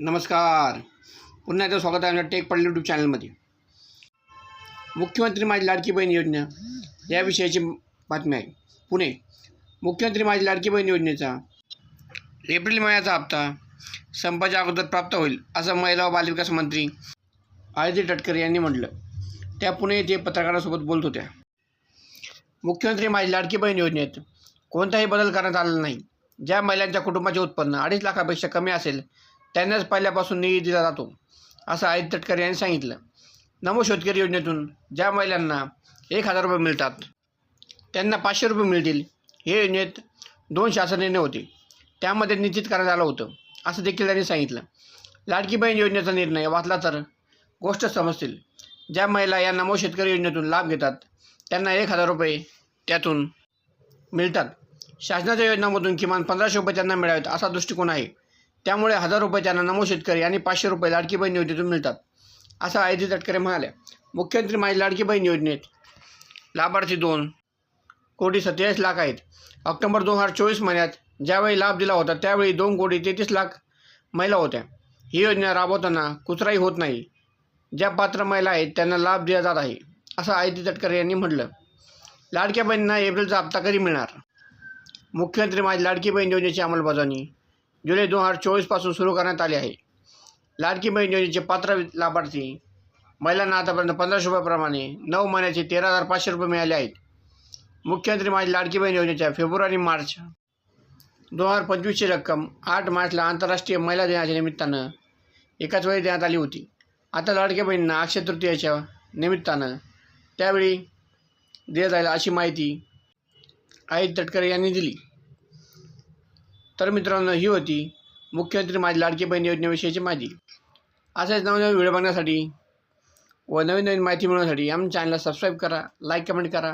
नमस्कार. पुन्हा एकदा स्वागत आहे आमच्या टेक पडले यूट्यूब चॅनलमध्ये मुख्यमंत्री माझी लाडकी बहीण योजना या विषयाची बातमी आहे. पुणे मुख्यमंत्री माझी लाडकी बहीण योजनेचा एप्रिल महिन्याचा हप्ता संपाच्या अगोदर प्राप्त होईल असं महिला व बालविकास मंत्री आदित्य तटकरे यांनी म्हटलं. त्या पुणे येथे पत्रकारासोबत बोलत होत्या. मुख्यमंत्री माझी लाडकी बहीण योजनेत कोणताही बदल करण्यात आलेला नाही. ज्या महिलांच्या कुटुंबाचे उत्पन्न अडीच लाखापेक्षा कमी असेल त्यांनाच पहिल्यापासून निधी दिला जातो असं आदित्य तटकरे यांनी सांगितलं. नमो शेतकरी योजनेतून ज्या महिलांना एक हजार रुपये मिळतात त्यांना पाचशे रुपये मिळतील. हे योजनेत दोन शासन निर्णय होते. त्यामध्ये निश्चित करण्यात आलं होतं असं देखील त्यांनी सांगितलं. लाडकी बहीण योजनेचा निर्णय वाचला तर गोष्ट समजतील. ज्या महिला या नमो शेतकरी योजनेतून लाभ घेतात त्यांना एक हजार रुपये त्यातून मिळतात. शासनाच्या योजनांमधून किमान पंधराशे रुपये त्यांना मिळावेत असा दृष्टिकोन आहे. त्यामुळे हजार रुपये त्यांना नमो शेतकरी आणि पाचशे रुपये लाडकी बहीण योजनेतून मिळतात. असं आयजी तटकरे म्हणाले. मुख्यमंत्री माझी लाडकी बहीण योजनेत लाभार्थी दोन कोटी सत्तेचाळीस लाख आहेत. ऑक्टोबर दोन हजार चोवीस महिन्यात ज्यावेळी लाभ दिला होता त्यावेळी दोन कोटी तेहतीस लाख महिला होत्या. ही योजना राबवताना कुत्राही होत नाही. ज्या पात्र महिला आहेत त्यांना लाभ दिला जात आहे असं आयती तटकरे यांनी म्हटलं. लाडक्या बहिणींना एप्रिलचा हप्ता कधी मिळणार? मुख्यमंत्री माझी लाडकी बहीण योजनेची अंमलबजावणी जुलै दोन हजार चोवीसपासून सुरू करण्यात आली आहे. लाडकी बहीण योजनेचे पात्र लाभार्थी महिलांना आतापर्यंत पंधराशे रुपयाप्रमाणे नऊ महिन्याचे तेरा हजार पाचशे रुपये मिळाले आहेत. मुख्यमंत्री माझी लाडकी बहीण योजनेच्या फेब्रुवारी मार्च दोन हजार पंचवीसची रक्कम आठ मार्चला आंतरराष्ट्रीय महिला दिनाच्या निमित्तानं एकाच वेळी देण्यात आली होती. आता लाडक्या बहिणींना अक्षय तृतीयाच्या निमित्तानं त्यावेळी दिल्या जाईल अशी माहिती आई तटकरे यांनी दिली. तर मित्रांनो ही होती मुख्यमंत्री माझी लाडकी बहीण योजनेविषयीची माहिती. असेच नवनवीन व्हिडिओ बघण्यासाठी व नवीन नवीन माहिती मिळवण्यासाठी आमच्या चॅनलला सबस्क्राईब करा लाईक कमेंट करा.